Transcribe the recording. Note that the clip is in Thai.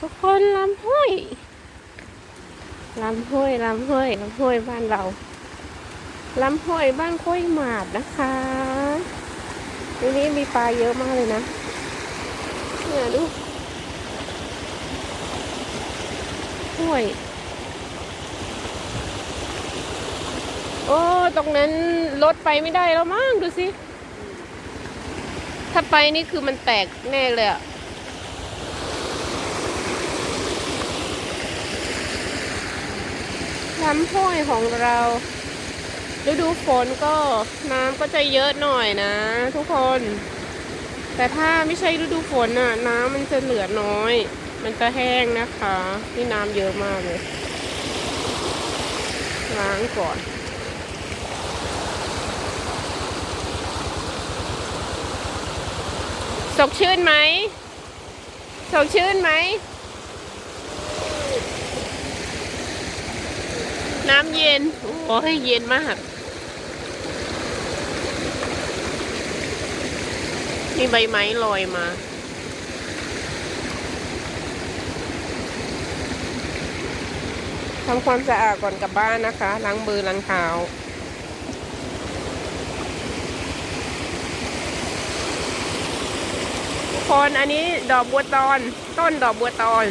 ทุกคนลำห้วยลำห้วยลำห้วยลำห้วยบ้านเราลำห้วยบ้านค่อยหมาดนะคะตรงนี้มีปลาเยอะมากเลยนะเนี่ยดูห้วย โอ้ ตรงนั้นรถไปไม่ได้แล้วมั้งดูสิ ถ้าไปนี่คือมันแตกแน่เลยอะ ลำห้วยของเราฤดูฝนก็น้ำก็จะเยอะหน่อยนะ ทุกคน แต่ถ้าไม่ใช่ฤดูฝนน่ะ น้ำมันจะเหลือน้อย มันจะแห้งนะคะ นี่น้ำเยอะมากเลย ล้างก่อนสดชื่นไหมสดชื่นไหม น้ำเย็น โอ้ยเย็นมากมีใบไม้ลอยมา ทำความสะอาดก่อนกลับบ้านนะคะ ล้างมือล้างเท้าคนอันนี้ดอกบัวตอน ต้นดอกบัวตอน